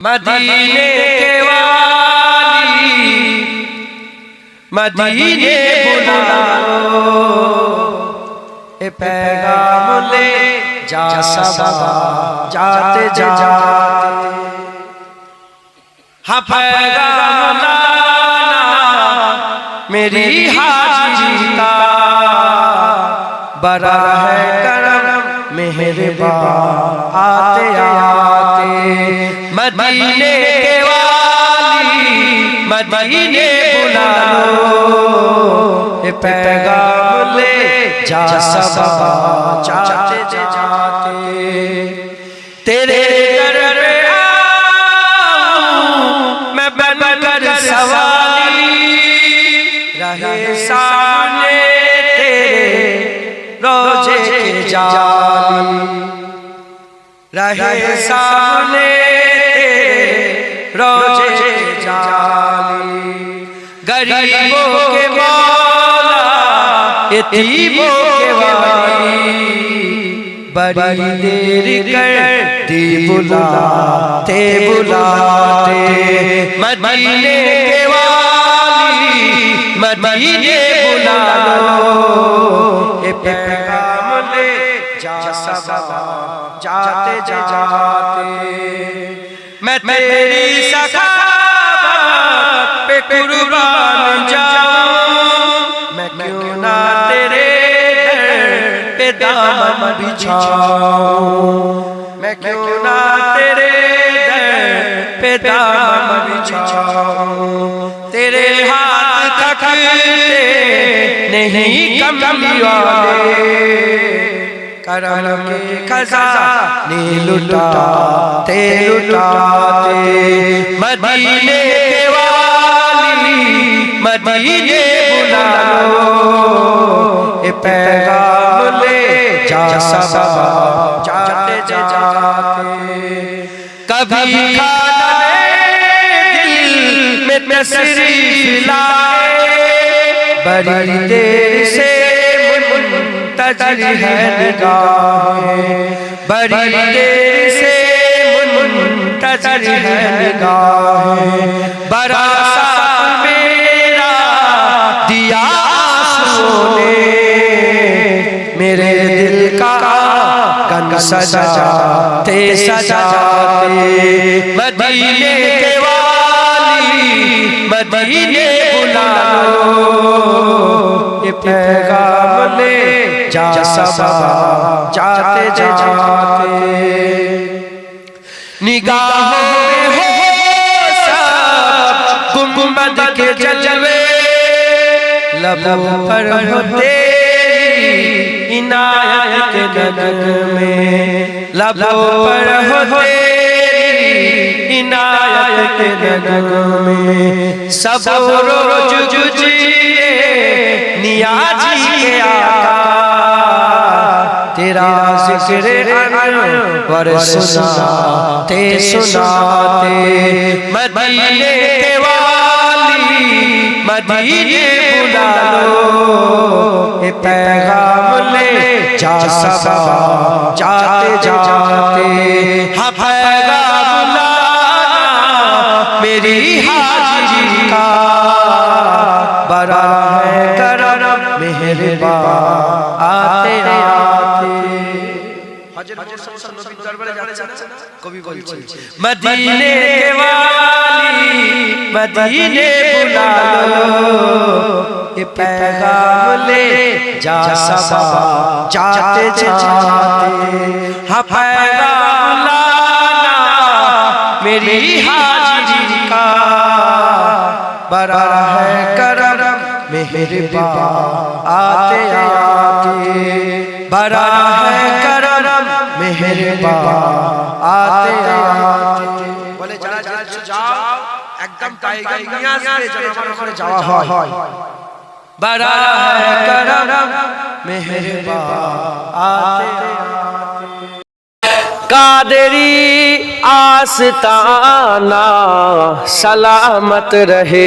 مدینے کے والی مدینے بلاو اے پیغام لے جا سبا جاتے جاتے۔ ہاں پیغام لانا میری حاجی کا بڑا ہے کرم مہربان آتے آتے مدینے کے والی مدینے بلا لو۔ اے پیغام لے۔ جا سبا جاتے جاتے۔ تیرے در پہ آؤں۔ میں بن کر سوالی رہے سامنے تیرے روجے کے جالی رہے سامنے روجے جالی غریبوں کے مولا یتیموں کے والی۔ بڑی دیر کر دی بلاتے بلاتے۔ مدینے کے والی، مدینے بلا لو۔ اے پیغام جا سبا جاتے جاتے میں تیری سخاوت پہ قربان جاؤں۔ میں کیوں نہ تیرے در پہ دامن بچھاؤں میں کیوں نہ تیرے در پہ دامن بچھاؤں تیرے ہاتھ تھکتے نہیں کمی والے۔ کرم کے خزانے لٹاتے لٹاتے مدینے کے والی مدینے بلا لو اے پیغام لے جا سبا جاتے جاتے کبھی کھانا دل میں لائے بڑی دیر سے منتظر ہے نگاہیں۔ بڑی دیر سے منتظر ہے نگاہیں۔ بڑا سا میرا دیا سونے۔ میرے دل کا کن سجاتے سجاتے مدینے کے والی مدینے بلا لو یہ پیغام لے جا سبا جاتے۔ جاتے میں ہو سب گنبد کے جلوے۔ لبوں پر ہو تیری عنایت کے میں۔ لبوں پر ہو تیری عنایت کے میں۔ سب روز ججیے نیازی کے آقا۔ ذکر انور سناتے سناتے مدینے کے والی، مدینے بلا لو۔ اے پیغام لے، جا سبا جاتے جاتے۔ ہاں پیغام لانا، میری حاجی کا۔ بڑا ہے کرم، مہربان۔ مدینے کے والی مدینے بلا لو یہ پیغام لے جا سبا جاتے جاتے ہاں پیغام لانا میری حاجی کا بڑا ہے کرم مہربان آتے آتے بڑا ہے کرم কাদেরি আতে সালামত রহে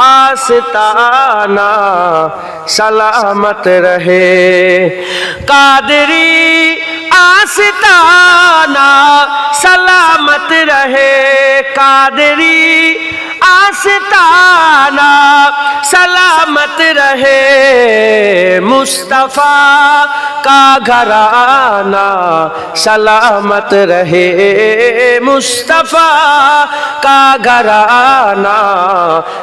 آستانہ سلامت رہے۔ قادری آستانہ سلامت رہے۔ قادری آستانہ سلامت رہے۔ مصطفیٰ کا گھرانہ سلامت رہے مصطفیٰ کا گھرانہ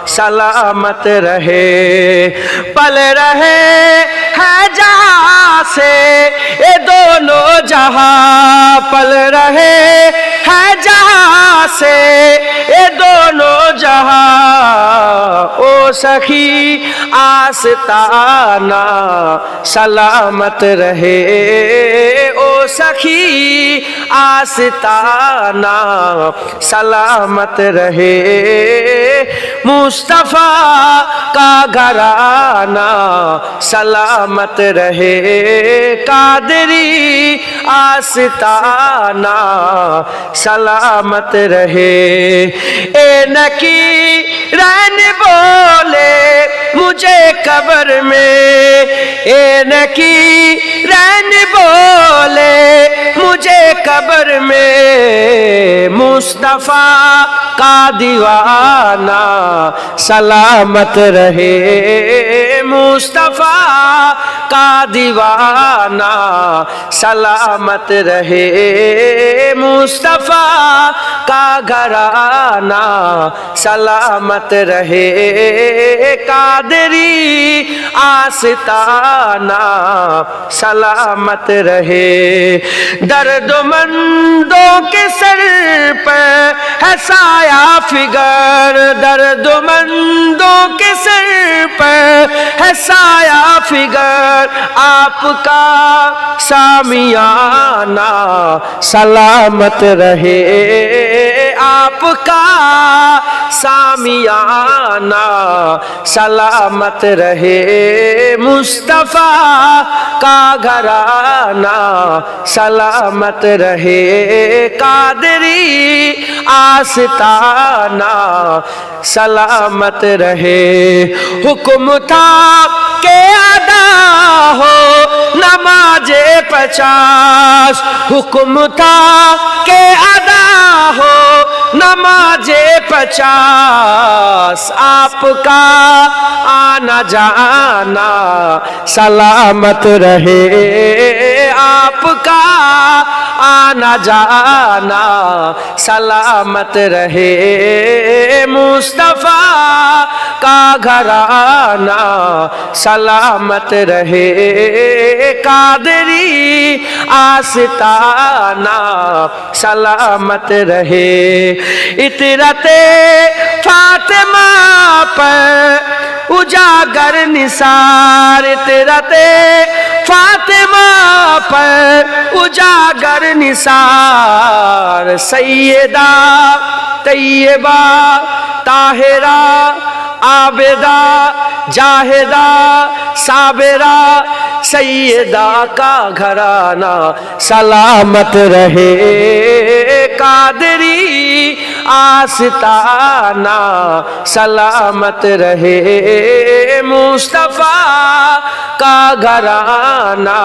سلامت رہے پل رہے ہے جہاں سے یہ دونوں جہاں پل رہے ہے جہاں سے یہ دونوں جہاں، او سخی آستانہ سلامت رہے۔ او سخی آستانہ سلامت رہے۔ مصطفیٰ کا گھرانہ سلامت رہے، قادری آستانہ سلامت رہے۔ اے نکی رین بولے مجھے قبر میں۔ اے نکی رین بولے مجھے قبر میں۔ مصطفیٰ کا دیوانہ سلامت رہے۔ مصطفیٰ کا دیوانہ سلامت رہے۔ مصطفیٰ کا گھرانہ سلامت رہے۔ قادری آستانہ سلامت رہے۔ درد مندوں کے سر پر سایہ فگر درد مندوں کے سر پر؟ ہے سایہ فگر آپ کا سامیانہ سلامت رہے؟ آپ کا سامیانہ سلامت رہے مصطفیٰ کا گھرانہ، سلامت رہے قادری آستانہ، سلامت رہے۔ حکم تھا کہ ادا ہو نماز پچاس۔ حکم تھا کہ ادا ہو نماز پچاس آپ کا آنا جانا سلامت رہے آپ کا آنا جانا سلامت رہے مصطفیٰ کا گھرانہ سلامت رہے۔ قادری آستانہ سلامت رہے۔ اطرت فاطمہ پر اجاگر نثار۔ اطرت فاطمہ پر اجاگر نثار۔ سیدہ طیبہ طاہرہ عابدہ، جاہدہ، صابرہ، سیدہ کا گھرانہ، سلامت رہے، قادری، آستانہ، سلامت رہے، مصطفیٰ کا گھرانہ،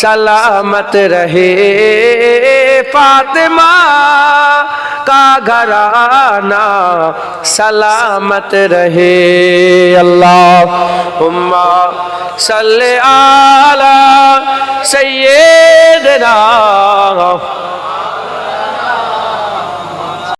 سلامت رہے، فاطمہ کا گھرانہ سلامت رہے اللہ صلی علی سیدنا